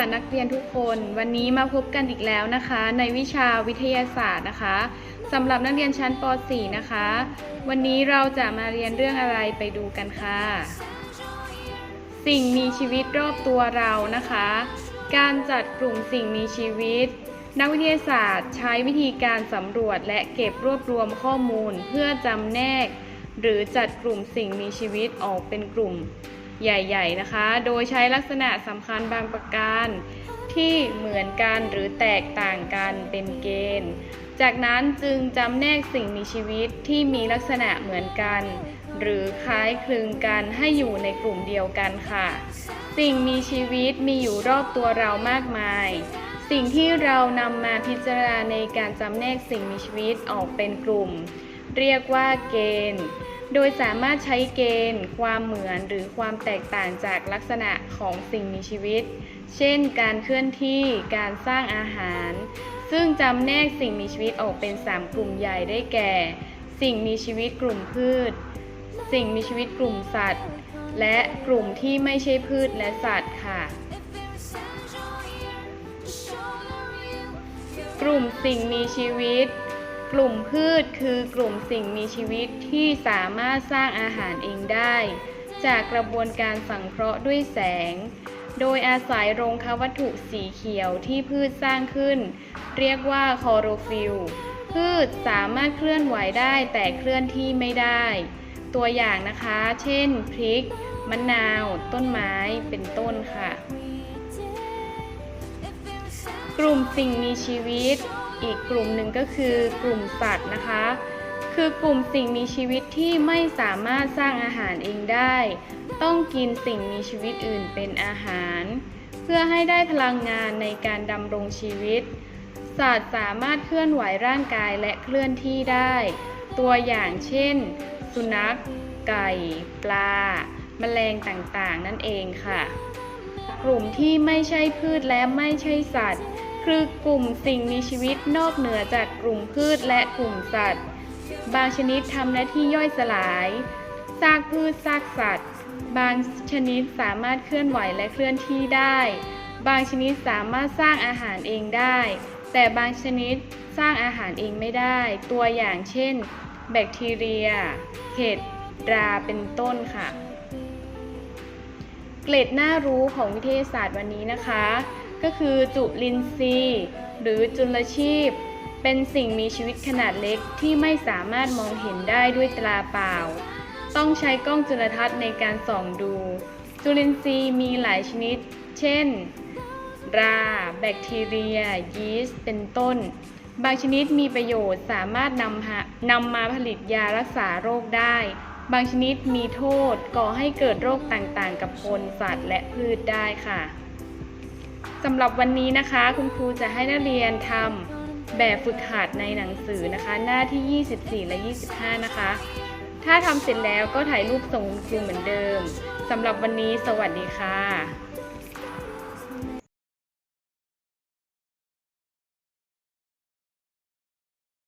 ค่ะนักเรียนทุกคนวันนี้มาพบกันอีกแล้วนะคะ ในวิชาวิทยาศาสตร์นะคะสำหรับนักเรียนชั้นป .4 นะคะ วันนี้เราจะมาเรียนเรื่องอะไรไปดูกันค่ะ สิ่งมีชีวิตรอบตัวเรานะคะ การจัดกลุ่มสิ่งมีชีวิต นักวิทยาศาสตร์ใช้วิธีการสำรวจและเก็บรวบรวมข้อมูล เพื่อจำแนก หรือจัดกลุ่มสิ่งมีชีวิตออกเป็นกลุ่ม ใหญ่ๆนะคะ โดยใช้ลักษณะสำคัญบางประการ ที่เหมือนกันหรือแตกต่างกันเป็นเกณฑ์ จากนั้นจึงจำแนกสิ่งมีชีวิตที่มีลักษณะเหมือนกัน หรือคล้ายคลึงกันให้อยู่ในกลุ่มเดียวกันค่ะ สิ่งมีชีวิตมีอยู่รอบตัวเรามากมายสิ่งที่เรานำมาพิจารณาในการจำแนกสิ่งมีชีวิตออกเป็นกลุ่ม เรียกว่าเกณฑ์ โดยสามารถใช้เกณฑ์ ความเหมือนหรือความแตกต่างจากลักษณะของสิ่งมีชีวิต เช่น การเคลื่อนที่ การสร้างอาหาร ซึ่งจำแนกสิ่งมีชีวิตออกเป็น 3 กลุ่มใหญ่ได้แก่ สิ่งมีชีวิตกลุ่มพืช สิ่งมีชีวิตกลุ่มสัตว์ และกลุ่มที่ไม่ใช่พืชและสัตว์ค่ะ กลุ่มสิ่งมีชีวิต กลุ่มพืชคือกลุ่มสิ่งมีชีวิตที่สามารถสร้างอาหารเองได้ จากกระบวนการสังเคราะห์ด้วยแสง โดยอาศัยโรงควัตถุสีเขียวที่พืชสร้างขึ้น เรียกว่าคลอโรฟิลล์พืชสามารถเคลื่อนไหวได้แต่เคลื่อนที่ไม่ได้ ตัวอย่างนะคะ เช่น พริก มะนาว ต้นไม้ เป็นต้นค่ะ กลุ่มสิ่งมีชีวิต อีกกลุ่มหนึ่งก็คือกลุ่มสัตว์นะคะ คือกลุ่มสิ่งมีชีวิตที่ไม่สามารถสร้างอาหารเองได้ ต้องกินสิ่งมีชีวิตอื่นเป็นอาหาร เพื่อให้ได้พลังงานในการดำรงชีวิต สัตว์สามารถเคลื่อนไหวร่างกายและเคลื่อนที่ได้ ตัวอย่างเช่น สุนัข ไก่ ปลา แมลงต่างๆ นั่นเองค่ะ กลุ่มที่ไม่ใช่พืชและไม่ใช่สัตว์ คือกลุ่มสิ่งมีชีวิตนอกเหนือจากกลุ่มพืชและกลุ่มสัตว์ บางชนิดทำหน้าที่ย่อยสลายซากพืชซากสัตว์ บางชนิดสามารถเคลื่อนไหวและเคลื่อนที่ได้ บางชนิดสามารถสร้างอาหารเองได้ แต่บางชนิดสร้างอาหารเองไม่ได้ ตัวอย่างเช่น แบคทีเรีย เห็ดราเป็นต้นค่ะ เกร็ดน่ารู้ของวิทยาศาสตร์วันนี้นะคะ ก็คือจุลินทรีย์ หรือจุลชีพ เป็นสิ่งมีชีวิตขนาดเล็กที่ไม่สามารถมองเห็นได้ด้วยตาเปล่า ต้องใช้กล้องจุลทรรศน์ในการส่องดู จุลินทรีย์มีหลายชนิด เช่น รา แบคทีเรีย ยีสต์ เป็นต้น บางชนิดมีประโยชน์สามารถนำนำมาผลิตยารักษาโรคได้ บางชนิดมีโทษก่อให้เกิดโรคต่างๆ กับคน สัตว์ และพืชได้ค่ะำหรับวันนี้นะคะ คุณครูจะให้นักเรียนทำแบบฝึกหัดในหนังสือนะคะ หน้าที่ 24 และ 25 นะคะ ถ้าทำเสร็จแล้วก็ถ่ายรูปส่งคุณครูเหมือนเดิมสำหรับวันนี้สวัสดีค่ะ